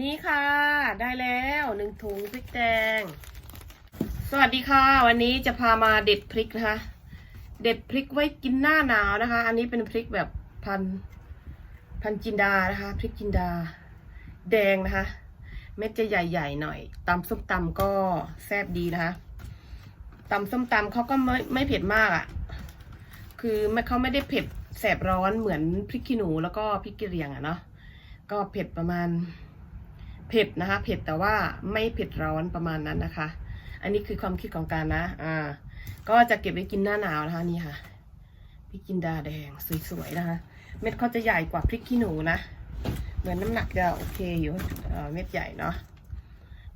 นี่ค่ะ ได้แล้วหนึ่งถุงพริกแดง สวัสดีค่ะ วันนี้จะพามาเด็ดพริกนะคะ เด็ดพริกไว้กินหน้าหนาวนะคะ อันนี้เป็นพริกแบบพันพันจินดานะคะ พริกจินดา แดงนะคะ เม็ดจะใหญ่ๆหน่อยตำส้มตำก็แซ่บดีนะคะตำส้มตำเขาก็ไม่ไม่เผ็ดมากอะ่ะ คือไม่เขาไม่ได้เผ็ดแสบร้อนเหมือนพริกขี้หนูแล้วก็พริกกระเหรี่ยงอะเนาะก็เผ็ดประมาณ ผ็ดนะคะ เผ็ดแต่ว่าไม่เผ็ดร้อนประมาณนั้นนะคะ อันนี้คือความคิดของการนะ อ่า ก็จะเก็บไว้กินหน้าหนาวนะคะนี่ค่ะพริกจินดาแดงสวยๆนะคะ เม็ดเขาจะใหญ่กว่าพริกขี้หนูนะ เหมือนน้ำหนักจะโอเคอยู่เม็ดใหญ่เนาะ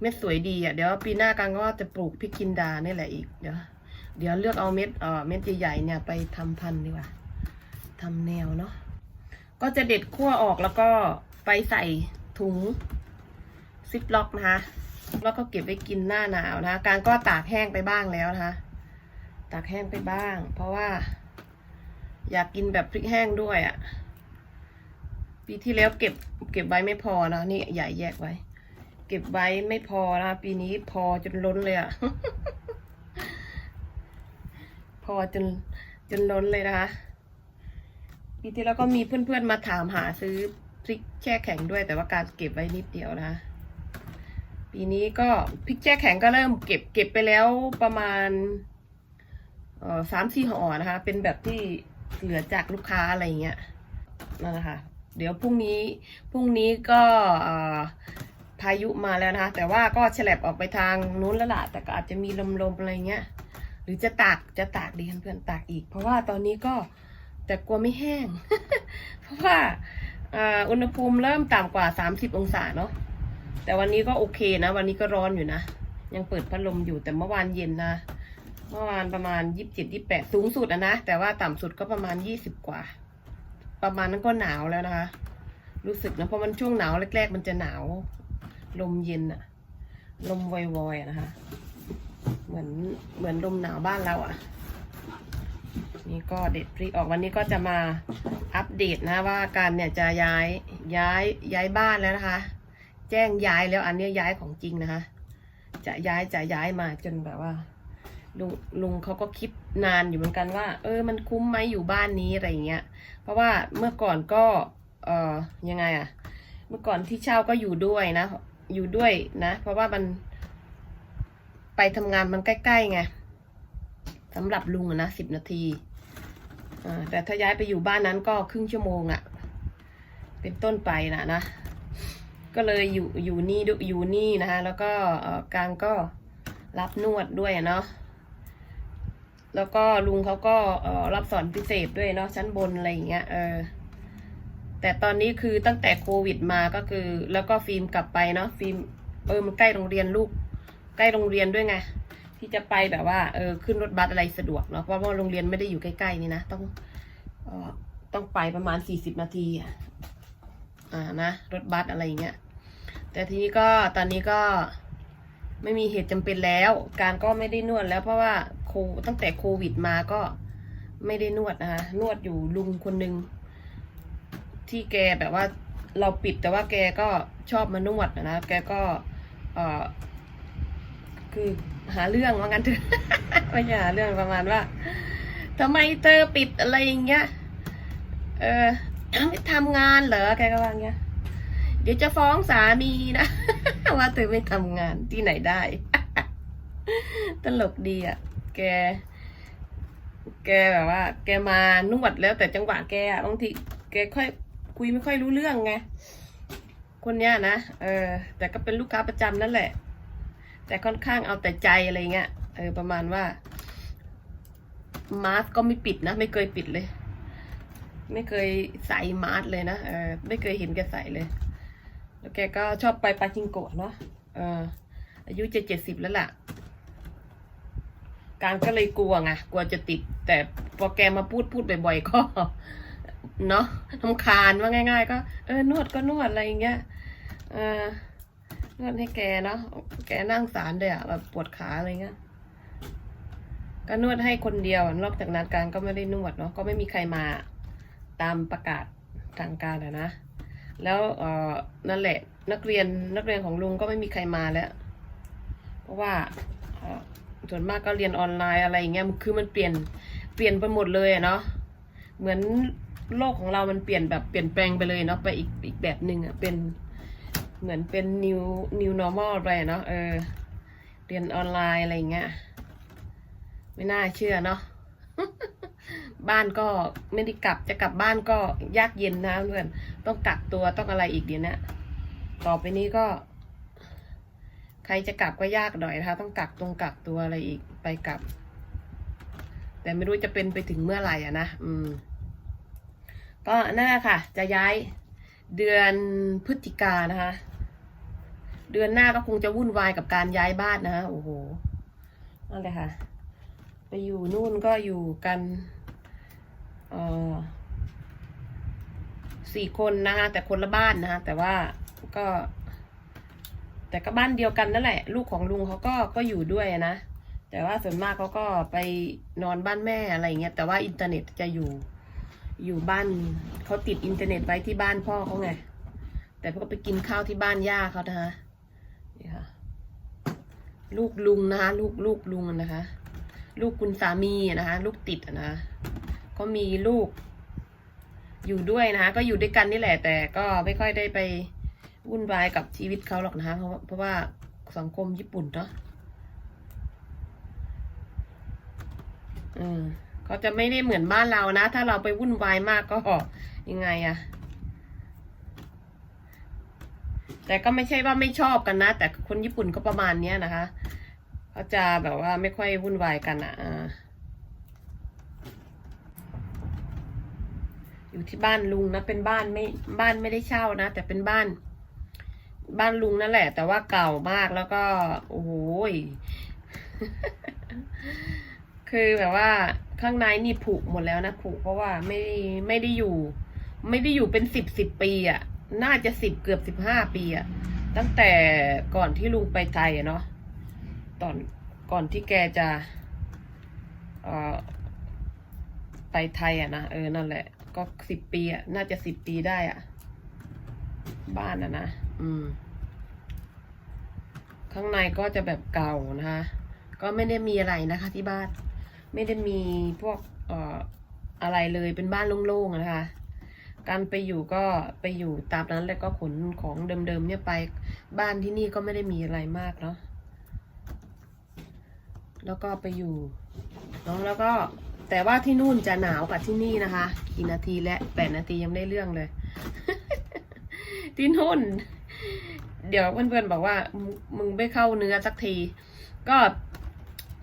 เม็ดสวยดีอะ เดี๋ยวปีหน้ากันก็จะปลูกพริกจินดานี่แหละอีก เดี๋ยว เดี๋ยวเลือกเอาเม็ด เอ่อ เม็ดใหญ่ๆเนี่ยไปทำพันธุ์ดีกว่าทำแนวเนาะ ก็จะเด็ดขั้วออกแล้วก็ไปใส่ถุง ซิปล็อกนะคะ แล้วก็เก็บไว้กินหน้าหนาวนะคะ การก็ตากแห้งไปบ้างแล้วนะคะ ตากแห้งไปบ้าง เพราะว่า อยากกินแบบพริกแห้งด้วยอะ่ะ ปีที่แล้วเก็บเก็บไว้ไม่พอนะนี่ใหญ่แยกไว้ เก็บไว้ไม่พอนะคะปีนี้พอจนล้นเลยอะ่ะ พอจนจนล้นเลยนะคะ ปีที่แล้วก็มีเพื่อนๆมาถามหาซื้อพริกแช่แข็งด้วยแต่ว่าการเก็บไว้นิดเดียวนะคะ ปีนี้ก็พริกแช่แข็งก็เริ่มเก็บเก็บไปแล้วประมาณสามสี่ห่อนะคะ เป็นแบบที่เหลือจากลูกค้าอะไรเงี้ยนั่นแหละค่ะ เดี๋ยวพรุ่งนี้พรุ่งนี้ก็พายุมาแล้วนะคะแต่ว่าก็ฉลับออกไปทางนู้นแล้วล่ะแต่ก็อาจจะมีลมๆอะไรเงี้ยหรือจะตากจะตากดีเพื่อนๆตากอีก เพราะว่าตอนนี้ก็แต่กลัวไม่แห้ง เพราะว่าอ่าอุณหภูมิเริ่มต่ำกว่า 30 องศาเนาะ แต่วันนี้ก็โอเคนะ วันนี้ก็ร้อนอยู่นะ ยังเปิดพัดลมอยู่แต่เมื่อวานเย็นนะเมื่อวานประมาณยี่สิบเจ็ดยี่แปดสูงสุดอะนะแต่ว่าต่ำสุดก็ประมาณยี่สิบกว่า ประมาณนั้นก็หนาวแล้วนะคะ รู้สึกนะเพราะมันช่วงหนาวแรกๆ มันจะหนาว ลมเย็นอะลมวอยๆนะคะ เหมือนเหมือนลมหนาวบ้านเราอะนี่ก็เด็ดพริกออกวันนี้ก็จะมาอัปเดตนะว่าการเนี่ยจะย้ายย้ายย้ายบ้านแล้วนะคะ แจ้งย้ายแล้วอันนี้ย้ายของจริงนะคะ จะย้ายจะย้ายมาจนแบบว่าลุงลุงเขาก็คิดนานอยู่เหมือนกันว่า เออ มันคุ้มไหมอยู่บ้านนี้อะไรอย่างเงี้ย เพราะว่าเมื่อก่อนก็ เออยังไงอะเมื่อก่อนที่เช่าก็อยู่ด้วยนะ อยู่ด้วยนะ เพราะว่ามันไปทำงานมันใกล้ๆไงสำหรับลุงนะสิบนาทีแต่ถ้าย้ายไปอยู่บ้านนั้นก็ครึ่งชั่วโมงอะเป็นต้นไปนะนะ ก็เลยอยู่อยู่นี่ดูอยู่นี่นะคะแล้วก็การก็รับนวดด้วยเนาะแล้วก็ลุงเขาก็รับสอนพิเศษด้วยเนาะชั้นบนอะไรอย่างเงี้ยเออแต่ตอนนี้คือตั้งแต่โควิดมาก็คือ แล้วก็ฟิล์มกลับไปเนาะฟิล์มเออมันใกล้โรงเรียนลูก ใกล้โรงเรียนด้วยไงที่จะไปแบบว่าเออขึ้นรถบัสอะไรสะดวกเนาะเพราะว่าโรงเรียนไม่ได้อยู่ใกล้ๆนี่นะต้องออต้องไปประมาณสี่สิบนาทีอะ อ่านะรถบัสอะไรอย่างเงี้ยแต่ทีนี้ก็ตอนนี้ก็ไม่มีเหตุจำเป็นแล้ว การก็ไม่ได้นวดแล้วเพราะว่าโคตั้งแต่โควิดมาก็ไม่ได้นวดนะคะนวดอยู่ลุงคนหนึ่งที่แกแบบว่าเราปิดแต่ว่าแกก็ชอบมานวดนะแกก็เออคือหาเรื่องว่างั้นเถอะไม่ใช่หาเรื่องประมาณว่าทำไมเธอปิดอะไรอย่างเงี้ยเออ ทำงานเหรอแกก็ว่างเงี้ยเดี๋ยวจะฟ้องสามีนะ ว่าเธอไม่ทำงานที่ไหนได้ ตลกดีอะ แก แกแบบว่า แกมานวดแล้วแต่จังหวะแกอะบางทีแกค่อยคุยไม่ค่อยรู้เรื่องไง คนเนี้ยนะ เออ แต่ก็เป็นลูกค้าประจำนั่นแหละ แต่ค่อนข้างเอาแต่ใจอะไรเงี้ย เออ ประมาณว่า มาสก์ก็ไม่ปิดนะ ไม่เคยปิดเลย ไม่เคยใส่มาสก์เลยนะเออไม่เคยเห็นแกใส่เลย แล้วแกก็ชอบไปปาจิงโกะเนาะเอออายุจะเจ็ดสิบแล้วล่ะ การก็เลยกลัวไงกลัวจะติด แต่พอแกมาพูดพูดบ่อยๆก็เนาะทำคาญว่าง่าย ๆ ก็เออนวดก็นวดอะไรอย่างเงี้ยเออนวดให้แกเนาะแกนั่งสารเลยอะแบบปวดขาอะไรเงี้ยก็นวดให้คนเดียวนอกจากนั้นการก็ไม่ได้นวดเนาะก็ไม่มีใครมา ตามประกาศทางการอะนะ แล้วเออนั่นแหละนักเรียนนักเรียนของลุงก็ไม่มีใครมาแล้ว เพราะว่าส่วนมากก็เรียนออนไลน์อะไรอย่างเงี้ยคือมันเปลี่ยนเปลี่ยนไปหมดเลยอะเนาะเหมือนโลกของเรามันเปลี่ยนแบบเปลี่ยนแปลงไปเลยเนาะไปอีกอีกแบบหนึ่งอะเป็นเหมือนเป็น new new normal ไปอะเนาะเออเรียนออนไลน์อะไรอย่างเงี้ยไม่น่าเชื่อเนาะ บ้านก็ไม่ได้กลับจะกลับบ้านก็ยากเย็นนะเพื่อนต้องกักตัวต้องอะไรอีกเดี๋ยวนี้ต่อไปนี้ก็ ใครจะกลับก็ยากหน่อยนะคะ ต้องกักตรงกักตัวอะไรอีกไปกลับ แต่ไม่รู้จะเป็นไปถึงเมื่อไหร่อะนะอืม ก็นั่นแหละค่ะ จะย้ายเดือนพฤศจิกานะคะ เดือนหน้าก็คงจะวุ่นวายกับการย้ายบ้านนะคะโอ้โหนั่นเลยค่ะ ไปอยู่นู่นก็อยู่กัน สี่คนนะคะแต่คนละบ้านนะคะแต่ว่าก็ แต่ก็บ้านเดียวกันนั่นแหละ ลูกของลุงเขาก็ก็อยู่ด้วยนะ แต่ว่าส่วนมากเขาก็ไปนอนบ้านแม่อะไรเงี้ยแต่ว่าอินเทอร์เน็ตจะอยู่อยู่บ้านเขาติดอินเทอร์เน็ตไว้ที่บ้านพ่อเขาไงแต่พวกก็ไปกินข้าวที่บ้านย่าเขานะคะนี่ค่ะลูกลุงนะคะลูกลูกลุงนะคะ ลูกคุณสามีนะคะ ลูกติดนะคะ ก็มีลูก อยู่ด้วยนะคะก็อยู่ด้วยกันนี่แหละ แต่ก็ไม่ค่อยได้ไปวุ่นวายกับชีวิตเขาหรอกนะคะเพราะว่าเพราะว่าสังคมญี่ปุ่นเนาะอืมก็จะไม่ได้เหมือนบ้านเรานะ ถ้าเราไปวุ่นวายมากก็ยังไงอะแต่ก็ไม่ใช่ว่าไม่ชอบกันนะ แต่คนญี่ปุ่นก็ประมาณเนี้ยนะคะ เขาจะแบบว่าไม่ค่อยวุ่นวายกันอะ อยู่ที่บ้านลุงนะ เป็นบ้านไม่บ้านไม่ได้เช่านะ แต่เป็นบ้าน บ้านลุงนั่นแหละ แต่ว่าเก่ามากแล้วก็ โอ้โหคือแบบว่าข้างในนี่ผุหมดแล้วนะผุเพราะว่าไม่ไม่ได้อยู่ ไม่ได้อยู่เป็นสิบสิบปีอะ่ะ น่าจะสิบเกือบสิบห้าปีอะ่ะ ตั้งแต่ก่อนที่ลุงไปไทยอะเนาะตอนก่อนที่แกจะ เอ่อไปไทยอะนะเออนั่นแหละ ก็สิบปีอะ น่าจะสิบปีได้อะ บ้านอะนะ อืม ข้างในก็จะแบบเก่านะคะ ก็ไม่ได้มีอะไรนะคะ ที่บ้าน ไม่ได้มีพวกเอ่ออะไรเลยเป็นบ้านโล่งๆอะนะคะ การไปอยู่ก็ไปอยู่ตามนั้นแล้วก็ขนของเดิมๆเนี่ยไป บ้านที่นี่ก็ไม่ได้มีอะไรมากเนาะ แล้วก็ไปอยู่เน้องแล้วก็ แต่ว่าที่นู่นจะหนาวกว่าที่นี่นะคะกี่นาทีและแปดนาทียังได้เรื่องเลย ที่นู่น เดี๋ยวเพื่อนๆบอกว่า มึงไม่เข้าเนื้อสักที ก็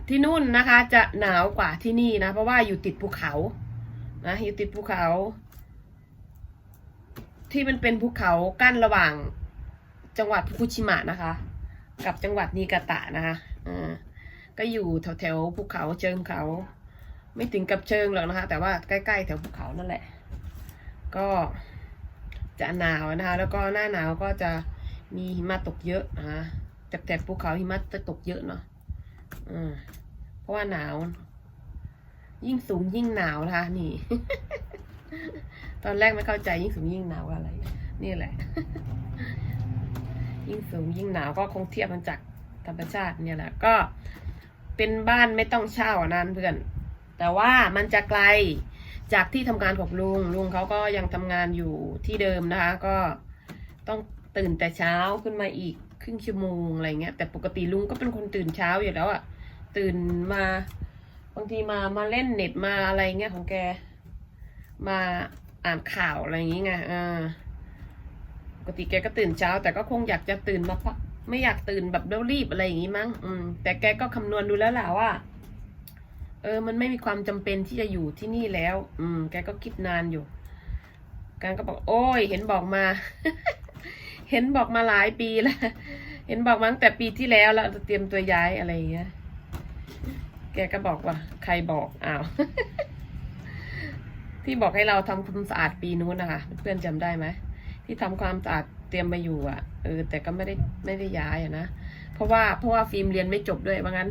ที่นู่นนะคะ จะหนาวกว่าที่นี่นะ เพราะว่าอยู่ติดภูเขา นะอยู่ติดภูเขา ที่มันเป็นภูเขากั้นระหว่างจังหวัดฟุกุชิมะนะคะ กับจังหวัดนีกาตะนะคะอ่าก็อยู่แถวแถวๆภูเขาเชิงเขา ไม่ถึงกับเชิงหรอกนะคะ แต่ว่าใกล้ๆแถวภูเขานั่นแหละ ก็จะหนาวนะคะ แล้วก็หน้าหนาวก็จะมีหิมะตกเยอะนะคะแต่แต่ภูเขาหิมะจะตกเยอะเนาะอืมเพราะว่าหนาว ยิ่งสูงยิ่งหนาวนะคะนี่ ตอนแรกไม่เข้าใจยิ่งสูงยิ่งหนาวอะไร นี่แหละ ยิ่งสูงยิ่งหนาวก็คงเทียบมันจากธรรมชาติเนี่ยแหละก็เป็นบ้านไม่ต้องเช่าอะนั่นเพื่อน แต่ว่ามันจะไกลจากที่ทำงานของลุง ลุงเขาก็ยังทำงานอยู่ที่เดิมนะคะ ก็ต้องตื่นแต่เช้าขึ้นมาอีกครึ่งชั่วโมงอะไรเงี้ย แต่ปกติลุงก็เป็นคนตื่นเช้าอยู่แล้วอะตื่นมาบางทีมามาเล่นเน็ตมาอะไรเงี้ยของแก มาอ่านข่าวอะไรอย่างเงี้ไงอ่าปกติแกก็ตื่นเช้า แต่ก็คงอยากจะตื่นมาพักไม่อยากตื่นแบบเร่วรีบอะไรอย่างงี้มั้ง อืม แต่แกก็คำนวณดูแล้วแหละว่า เออ มันไม่มีความจำเป็นที่จะอยู่ที่นี่แล้ว อืม แกก็คิดนานอยู่ การก็บอก โอ้ย เห็นบอกมา เห็นบอกมาหลายปีแล้ว เห็นบอกมาตั้งแต่ปีที่แล้วแล้วจะเตรียมตัวย้ายอะไรอย่างเงี้ย แกก็บอกว่า ใครบอก อ้าว ที่บอกให้เราทำความสะอาดปีนู้นนะคะ เพื่อนๆจำได้ไหม ที่ทำความสะอาดเตรียมมาอยู่อะ เออ แต่ก็ไม่ได้ไม่ได้ย้ายอะนะ เพราะว่าเพราะว่าฟิล์มเรียนไม่จบด้วยว่างั้น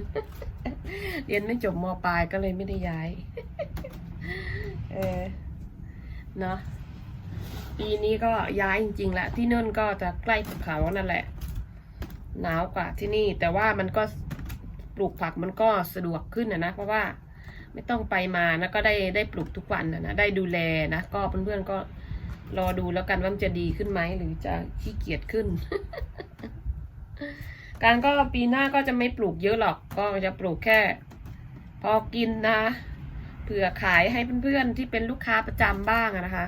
เรียนไม่จบมปลายก็เลยไม่ได้ย้าย เออเนาะปีนี้ก็ย้ายจริงๆแหละที่นั่นก็จะใกล้ภูเขานั่นแหละ หนาวกว่าที่นี่ แต่ว่ามันก็ปลูกผักมันก็สะดวกขึ้นนะนะเพราะว่าไม่ต้องไปมานะก็ได้ได้ปลูกทุกวันนะนะได้ดูแลนะก็เพื่อนๆก็รอดูแล้วกันว่ามันจะดีขึ้นไหมหรือจะขี้เกียจขึ้น การก็ปีหน้าก็จะไม่ปลูกเยอะหรอก ก็จะปลูกแค่ พอกินนะเผื่อขายให้เพื่อนๆที่เป็นลูกค้าประจำบ้างนะคะ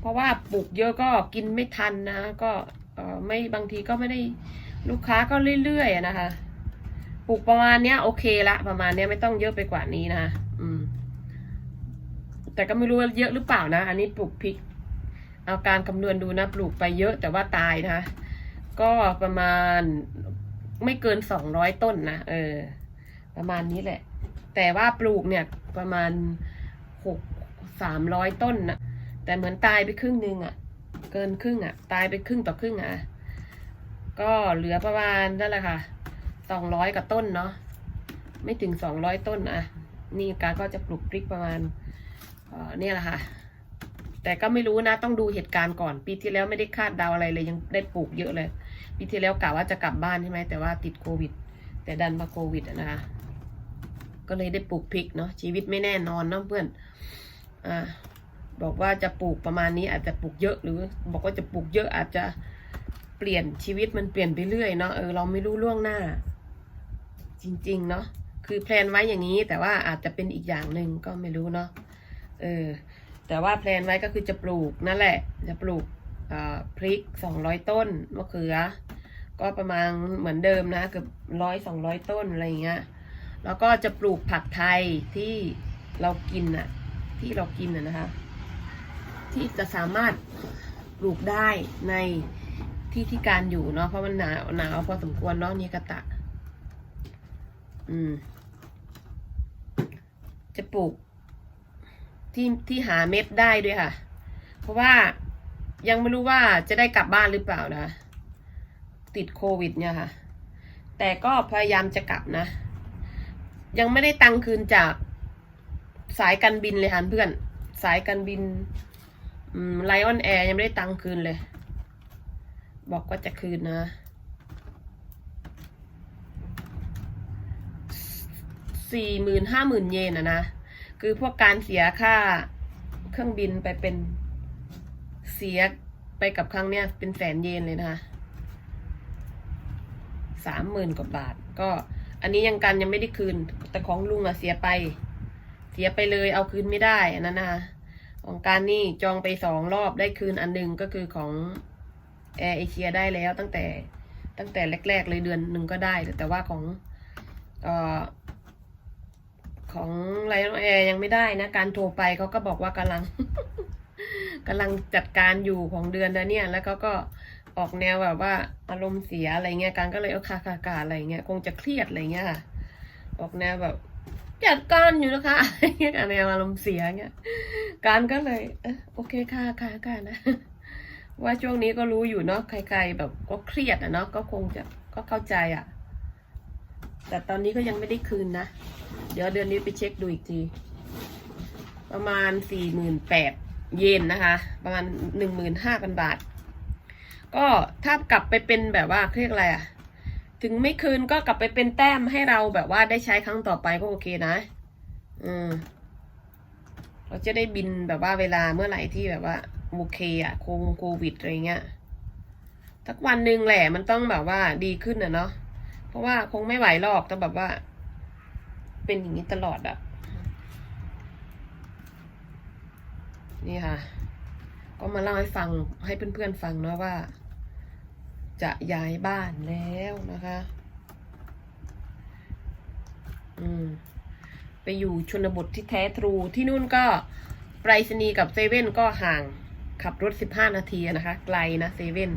เพราะว่าปลูกเยอะก็กินไม่ทันนะ ก็ไม่บางทีก็ไม่ได้ลูกค้าก็เรื่อยๆนะคะ ปลูกประมาณเนี้ยโอเคละประมาณเนี้ยไม่ต้องเยอะไปกว่านี้นะคะอืม แต่ก็ไม่รู้ว่าเยอะหรือเปล่านะ อันนี้ปลูกพริก เอาการคำนวณดูนะ ปลูกไปเยอะแต่ว่าตายนะคะ ก็ประมาณไม่เกินสองร้อยต้นนะเออ ประมาณนี้แหละ แต่ว่าปลูกเนี่ยประมาณหกสามร้อยต้นนะแต่เหมือนตายไปครึ่งหนึ่งอะ่ะ เกินครึ่งอะ่ะ ตายไปครึ่งต่อครึ่งอะ่ะ ก็เหลือประมาณนั่นแหละค่ะสองร้อยกับต้นเนาะไม่ถึงสองร้อยต้นอะนี่การก็จะปลูกพริกประมาณเออเนี่ยแหละค่ะ แต่ก็ไม่รู้นะ ต้องดูเหตุการณ์ก่อน ปีที่แล้วไม่ได้คาดเดาอะไรเลยยังได้ปลูกเยอะเลย ปีที่แล้วกะว่าจะกลับบ้านใช่ไหมแต่ว่าติดโควิด แต่ดันมาโควิดนะคะก็เลยได้ปลูกพริกเนาะชีวิตไม่แน่นอนเนาะเพื่อนอ่าบอกว่าจะปลูกประมาณนี้อาจจะปลูกเยอะหรือ บอกว่าจะปลูกเยอะอาจจะเปลี่ยนชีวิตมันเปลี่ยนไปเรื่อยเนาะเออเราไม่รู้ล่วงหน้า จริงๆเนาะคือแพลนไว้อย่างนี้แต่ว่าอาจจะเป็นอีกอย่างหนึ่งก็ไม่รู้เนาะเออแต่ว่าแพลนไว้ก็คือจะปลูกนั่นแหละ จะปลูกพริกสองร้อยต้นมะเขือ ก็ประมาณเหมือนเดิมนะเกือบร้อยสองร้อยต้นอะไรเงี้ยแล้วก็จะปลูกผักไทยที่เรากินน่ะที่เรากินน่ะนะคะ ที่จะสามารถปลูกได้ในที่ที่การอยู่เนาะเพราะมันหนาวหนาวพอสมควรเนาะนี่กะตะ อืม จะปลูกที่ที่หาเม็ดได้ด้วยค่ะ เพราะว่ายังไม่รู้ว่าจะได้กลับบ้านหรือเปล่านะ ติดโควิดเนี่ยค่ะ แต่ก็พยายามจะกลับนะ ยังไม่ได้ตังคืนจากสายการบินเลยค่ะเพื่อน สายการบินไลออนแอร์ยังไม่ได้ตังค์คืนเลย บอกว่าจะคืนนะ สี่หมื่นห้าหมื่นเยนอะนะ คือพวกการเสียค่าเครื่องบินไปเป็นเสียไปกับครั้งเนี้ยเป็นแสนเยนเลยนะคะ สามหมื่นกว่าบาท ก็อันนี้ยังกันยังไม่ได้คืน แต่ของลุงอะเสียไป เสียไปเลยเอาคืนไม่ได้อันนั้นนะคะของการนี่จองไปสองรอบได้คืนอันหนึ่งก็คือของแอร์เอเชียได้แล้วตั้งแต่ตั้งแต่แรก ๆ เลยเดือนหนึ่งก็ได้ แต่ว่าของออของไลออนแอร์ยังไม่ได้นะ การโทรไปเขาก็บอกว่ากำลังกำลังจัดการอยู่ของเดือนนะเนี่ย แล้วเขาก็ ออกแนวแบบว่าอารมณ์เสียอะไรเงี้ยการก็เลยเอาคาคากาอะไรเงี้ยคงจะเครียดอะไรเงี้ยค่ะออกแนวแบบจัดการอยู่นะคะอะไรเงี้ยแนวอารมณ์เสียเงี้ยการก็เลยเออโอเคค่ะค่ะค่ะนะว่าช่วงนี้ก็รู้อยู่เนาะใครๆแบบก็เครียดอะเนาะก็คงจะก็เข้าใจอะแต่ตอนนี้ก็ยังไม่ได้คืนนะ เดี๋ยวเดือนนี้ไปเช็คดูอีกที ประมาณสี่หมื่นแปดเยนนะคะ ประมาณหนึ่งหมื่นห้าพันบาท ก็ถ้ากลับไปเป็นแบบว่าเรียกอะไรอะถึงไม่คืนก็กลับไปเป็นแต้มให้เราแบบว่าได้ใช้ครั้งต่อไปก็โอเคนะอืมเราจะได้บินแบบว่าเวลาเมื่อไหร่ที่แบบว่าโอเคอะโคงโควิดอะไรเงี้ยสักวันหนึ่งแหละมันต้องแบบว่าดีขึ้นอะเนาะเพราะว่าคงไม่ไหวหรอกแต่แบบว่า เป็นอย่างนี้ตลอดอะนี่ค่ะ ก็มาเล่าให้ฟังให้เพื่อนๆฟังเนาะว่า จะย้ายบ้านแล้วนะคะ อืม ไปอยู่ชนบทที่แท้ทรูที่นู่นก็ไปรษณีย์กับเซเว่นก็ห่างขับรถสิบห้านาทีนะคะ ไกลนะเซเว่น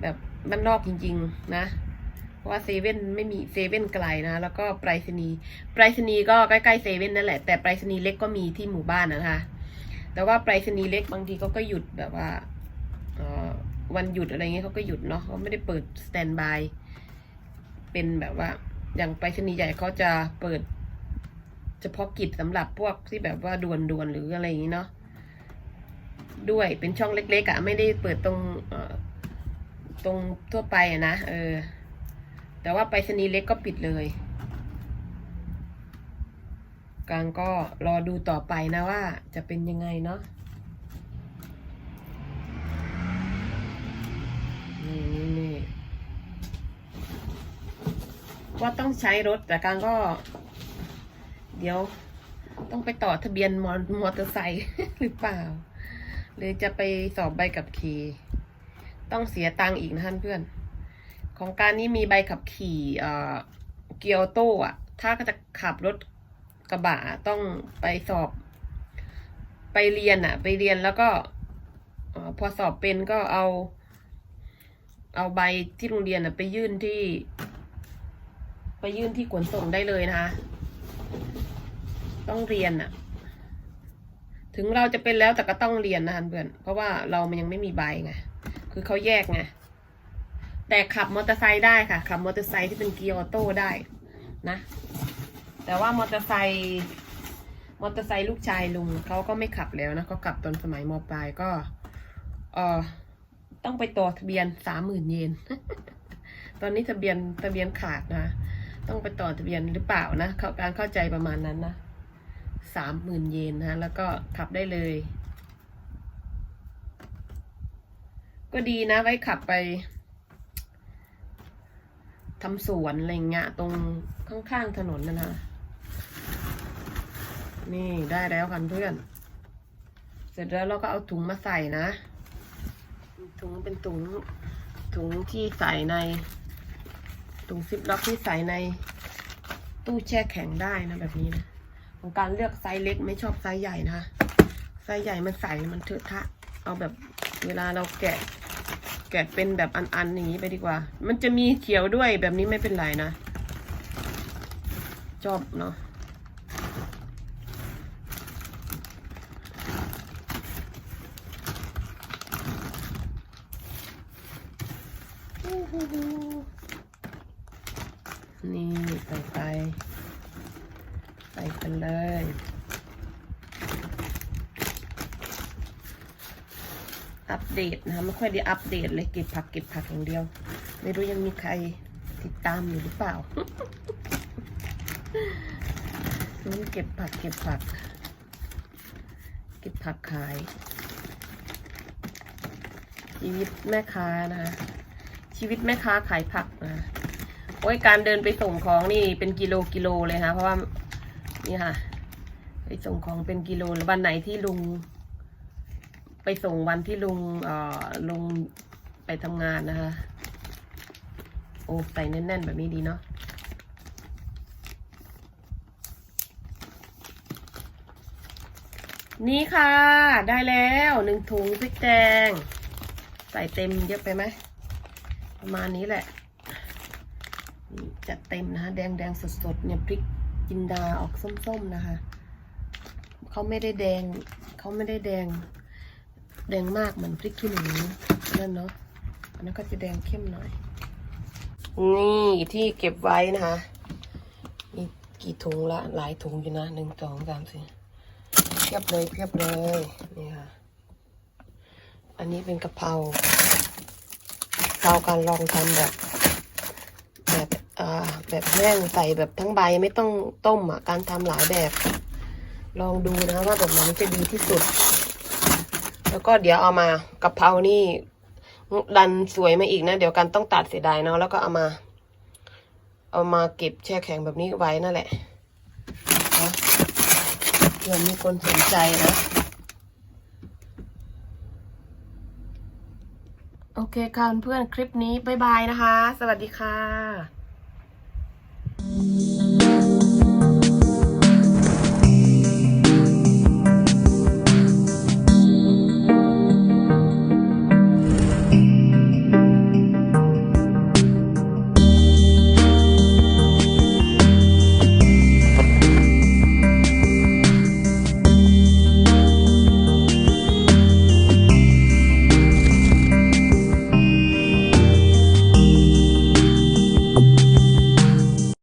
แบบบ้านนอกจริง ๆ นะเพราะว่าเซเว่นไม่มีเซเว่นไกลนะ แล้วก็ไปรษณีย์ไปรษณีย์ก็ใกล้ๆเซเว่นนั่นแหละแต่ไปรษณีย์เล็กก็มีที่หมู่บ้านนะคะ แต่ว่าไปรษณีย์เล็กบางทีเขาก็หยุดแบบว่า วันหยุดอะไรเงี้ยเขาก็หยุดเนาะเขาไม่ได้เปิดสแตนบายเป็นแบบว่า อย่างไปรษณีใหญ่เขาจะเปิด เฉพาะกิจสำหรับพวกที่แบบว่าด่วนๆหรืออะไรอย่างนี้เนาะด้วยเป็นช่องเล็กๆอะ่ะไม่ได้เปิดตรงตรงทั่วไปอะนะเออ แต่ว่าไปรษณีเล็กก็ปิดเลยกลางก็รอดูต่อไปนะว่าจะเป็นยังไงเนาะ นี่ว่าต้องใช้รถแต่กางก็ เดี๋ยวต้องไปต่อทะเบียนมอมอเตอร์ไซค์หรือเปล่า หรือจะไปสอบใบขับขี่ ต้องเสียตังค์อีกนะท่านเพื่อน ของการนี้มีใบขับขี่เกียวโต้อะถ้าก็จะขับรถกระบะต้องไปสอบ ไปเรียนอะไปเรียนแล้วก็อพอสอบเป็นก็เอา เอาใบที่โรงเรียนไปยื่นที่ ไปยื่นที่ขนส่งได้เลยนะคะ ต้องเรียนอะถึงเราจะเป็นแล้วแต่ก็ต้องเรียนนะเพื่อน เพราะว่าเรามันยังไม่มีใบไง คือเขาแยกไง แต่ขับมอเตอร์ไซค์ได้ค่ะ ขับมอเตอร์ไซค์ที่เป็นเกียร์ออโต้ได้นะ แต่ว่ามอเตอร์ไซค์มอเตอร์ไซค์ลูกชายลุงเขาก็ไม่ขับแล้วนะเขาขับตอนสมัยมปลายก็ เออ ต้องไปต่อทะเบียนสามหมื่นเยน ตอนนี้ทะเบียนทะเบียนขาดนะ ต้องไปต่อทะเบียนหรือเปล่านะเขาการเข้าใจประมาณนั้นนะสามหมื่นเยนนะแล้วก็ขับได้เลย ก็ดีนะไว้ขับไปทำสวนอะไรเงี้ยตรงข้างๆถนนนะนะนี่ได้แล้วกันเพื่อน เสร็จแล้วเราก็เอาถุงมาใส่นะ ถุงเป็นถุงถุงที่ใส่ใน ถุงซิปล็อกที่ใส่ในตู้แช่แข็งได้นะแบบนี้นะของการเลือกไซส์เล็กไม่ชอบไซส์ใหญ่นะคะไซส์ใหญ่มันใส่มันเถอะทะ เอาแบบเวลาเราแกะ แกะเป็นแบบอันๆอย่างนี้ไปดีกว่า มันจะมีเขียวด้วยแบบนี้ไม่เป็นไรนะ ชอบเนาะ นี่ใส่ไป ใส่กันเลยอัปเดตนะคะไม่ค่อยได้อัปเดตเลยเก็บผักเก็บผักอย่างเดียว ไม่รู้ยังมีใครติดตามอยู่หรือเปล่ารู้เก็บผักเก็บผัก เก็บผักขายชีวิตแม่ค้านะคะชีวิตแม่ค้าขายผักนะโอ้ยการเดินไปส่งของนี่เป็นกิโลกิโลเลยนะเพราะว่า นี่ค่ะ ไปส่งของเป็นกิโลวันไหนที่ลุง ไปส่งวันที่ลุงเอ่อลุงไปทำงานนะคะ โอ้ใส่แน่น ๆ แบบนี้ดีเนาะนี่ค่ะ ได้แล้วหนึ่งถุงพริกแดง ใส่เต็มเยอะไปไหม ประมาณนี้แหละ จัดเต็มนะคะแดงแดงสดๆเนี่ยพริก จินดาออกส้มๆนะคะ เขาไม่ได้แดง เขาไม่ได้แดง แดงมากเหมือนพริกขี้หนูนั่นเนาะ อันนั้นก็จะแดงเข้มหน่อย นี่ที่เก็บไว้นะคะมีกี่ถุงละ หลายถุงอยู่นะหนึ่งสองสามสี่เพียบเลยเพียบเลย นี่ค่ะ อันนี้เป็นกะเพราเราการลองทำแบบ แบบแห้งใส่แบบทั้งใบไม่ต้องต้มอะการทำหลายแบบ ลองดูนะว่าแบบไหนจะดีที่สุด แล้วก็เดี๋ยวเอามากะเพรานี่ดันสวยมาอีกนะ เดี๋ยวกันต้องตัดเสียดายเนาะแล้วก็เอามา เอามาเก็บแช่แข็งแบบนี้ไว้นั่นแหละนะเผื่อมีคนสนใจนะโอเคค่ะเพื่อนคลิปนี้ บ๊ายบายนะคะ สวัสดีค่ะ